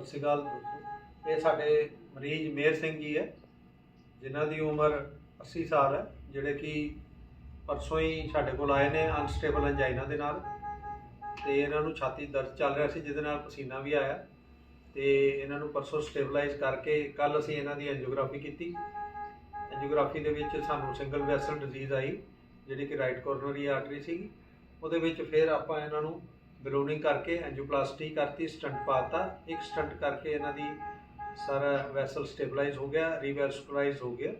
ਸਤਿ ਸ਼੍ਰੀ ਅਕਾਲ ਇਹ ਸਾਡੇ ਮਰੀਜ਼ ਮੇਰ ਸਿੰਘ ਜੀ ਹੈ, ਜਿਨ੍ਹਾਂ ਦੀ ਉਮਰ 80 ਸਾਲ ਹੈ, ਜਿਹੜੇ ਕਿ ਪਰਸੋਂ ਹੀ ਸਾਡੇ ਕੋਲ ਆਏ ਨੇ ਅਨਸਟੇਬਲ ਐਂਜਾਈਨਾ ਦੇ ਨਾਲ। ਤੇ ਇਹਨਾਂ ਨੂੰ ਛਾਤੀ ਦਰਦ ਚੱਲ ਰਿਹਾ ਸੀ, ਜਿਹਦੇ ਨਾਲ ਪਸੀਨਾ ਵੀ ਆਇਆ। ਤੇ ਇਹਨਾਂ ਨੂੰ ਪਰਸੋਂ ਸਟੇਬਲਾਈਜ਼ ਕਰਕੇ ਕੱਲ ਅਸੀਂ ਇਹਨਾਂ ਦੀ ਐਂਜੀਓਗ੍ਰਾਫੀ ਕੀਤੀ। ਐਂਜੀਓਗ੍ਰਾਫੀ ਦੇ ਵਿੱਚ ਸਾਨੂੰ ਸਿੰਗਲ ਵੈਸਲ ਡਿਜ਼ੀਜ਼ ਆਈ, ਜਿਹੜੀ ਕਿ ਰਾਈਟ ਕੋਰਨਰੀ ਆਰਟਰੀ ਸੀਗੀ। ਉਹਦੇ ਵਿੱਚ ਫਿਰ ਆਪਾਂ ਇਹਨਾਂ ਨੂੰ ਬਲੂਨਿੰਗ ਕਰਕੇ ਐਂਜੀਓਪਲਾਸਟੀ ਕਰਤੀ ਸਟੰਟ ਪਾਤਾ। ਇੱਕ ਸਟੰਟ ਕਰਕੇ ਇਹਨਾਂ ਦੀ ਸਾਰਾ ਵੈਸਲ ਸਟੇਬਲਾਈਜ਼ ਹੋ ਗਿਆ ਰੀਵੈਸਕੁਲਾਈਜ਼ ਹੋ ਗਿਆ।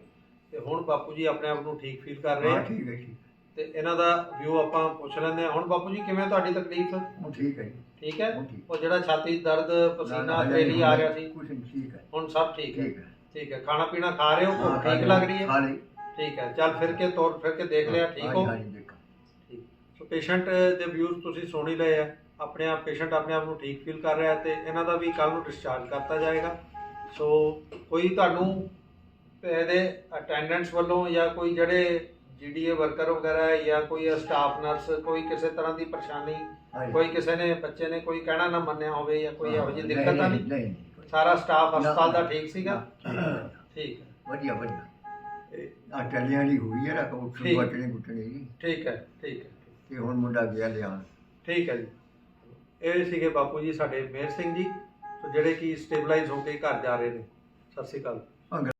ਤੇ ਹੁਣ ਬਾਪੂ ਜੀ ਆਪਣੇ ਆਪ ਨੂੰ ਠੀਕ ਫੀਲ ਕਰ ਰਹੇ ਹਾਂ ਆ ਠੀਕ ਹੈ ਜੀ। ਤੇ ਇਹਨਾਂ ਦਾ ਵਿਊ ਆਪਾਂ ਪੁੱਛ ਲੈਂਦੇ ਹਾਂ। ਹੁਣ ਬਾਪੂ ਜੀ ਕਿਵੇਂ ਤੁਹਾਡੀ ਤਕਲੀਫ? ਹੁਣ ਠੀਕ ਹੈ ਠੀਕ ਹੈ? ਠੀਕ। ਉਹ ਜਿਹੜਾ ਛਾਤੀ ਦਰਦ ਪਸੀਨਾ ਨਾ, ਤੇਲੀ ਆ ਰਿਹਾ ਸੀ। ਕੁਛ ਨਹੀਂ ਠੀਕ ਹੈ। ਹੁਣ ਸਭ ਠੀਕ ਹੈ। ਠੀਕ ਹੈ। ਠੀਕ ਖਾਣਾ ਪੀਣਾ ਖਾ ਰਹੇ ਹੋ? ਠੀਕ ਲਈ, ਲੱਗ ਰਹੀ ਹੈ? ਲਈ ਠੀਕ ਹੈ। ਚੱਲ ਫਿਰ ਕੇ ਤੋਰ ਫਿਰ ਕੇ ਦੇਖ ਲਿਆ। ਠੀਕ ਹੋ? ਠੀਕ ਪੇਸ਼ੈਂਟ ਦੇ ਵਿਊਜ਼ ਤੁਸੀਂ ਸੁਣ ਹੀ ਲਏ ਆ। ਆਪਣੇ ਆਪ ਪੇਸ਼ੈਂਟ ਆਪਣੇ ਆਪ ਨੂੰ ਠੀਕ ਫੀਲ ਕਰ ਰਿਹਾ ਤੇ ਇਹਨਾਂ ਦਾ ਵੀ ਕੱਲ ਨੂੰ ਡਿਸਚਾਰਜ ਕਰਤਾ ਜਾਏਗਾ। ਸੋ ਕੋਈ ਤੁਹਾਨੂੰ ਇਹਦੇ ਅਟੈਂਡੈਂਟਸ ਵੱਲੋਂ ਜਾਂ ਕੋਈ ਜਿਹੜੇ ਜੀਡੀਏ ਵਰਕਰ ਵਗੈਰਾ ਹੈ ਜਾਂ ਕੋਈ ਸਟਾਫ ਨਰਸ ਕੋਈ ਕਿਸੇ ਤਰ੍ਹਾਂ ਦੀ ਪਰੇਸ਼ਾਨੀ। ਕੋਈ ਕਿਸੇ ਨੇ ਬੱਚੇ ਨੇ ਕੋਈ ਕਹਿਣਾ ਨਾ ਮੰਨਿਆ ਹੋਵੇ ਜਾਂ ਕੋਈ ਇਹੋ ਜਿਹੀ ਦਿੱਕਤ ਤਾਂ ਨਹੀਂ ਸਾਰਾ ਸਟਾਫ ਹਸਪਤਾਲ ਦਾ ਠੀਕ ਸੀਗਾ? ਠੀਕ ਹੈ। ਵਧੀਆ ਵਧੀਆ। ਇਹ- ਆ ਟੱਲੀਆਂ ਦੀ ਹੋਈ ਹੈ ਨਾ ਕੋ ਠੀਕ। ਬਟਣੇ ਗੁੱਟਣੇ ਦੀ ਠੀਕ ਹੈ ਠੀਕ ਹੈ। ਤੇ ਹੁਣ ਮੁੰਡਾ ਗਿਆ ਲਿਆਉਣ। ਠੀਕ ਹੈ ਜੀ। ਇਹ ਸੀਗੇ ਬਾਪੂ ਜੀ ਸਾਡੇ ਮੇਰ ਸਿੰਘ ਜੀ ਜਿਹੜੇ ਕਿ ਸਟੇਬਲਾਈਜ਼ ਹੋ ਕੇ ਘਰ ਜਾ ਰਹੇ ਨੇ। ਸਤਿ ਸ਼੍ਰੀ ਅਕਾਲ।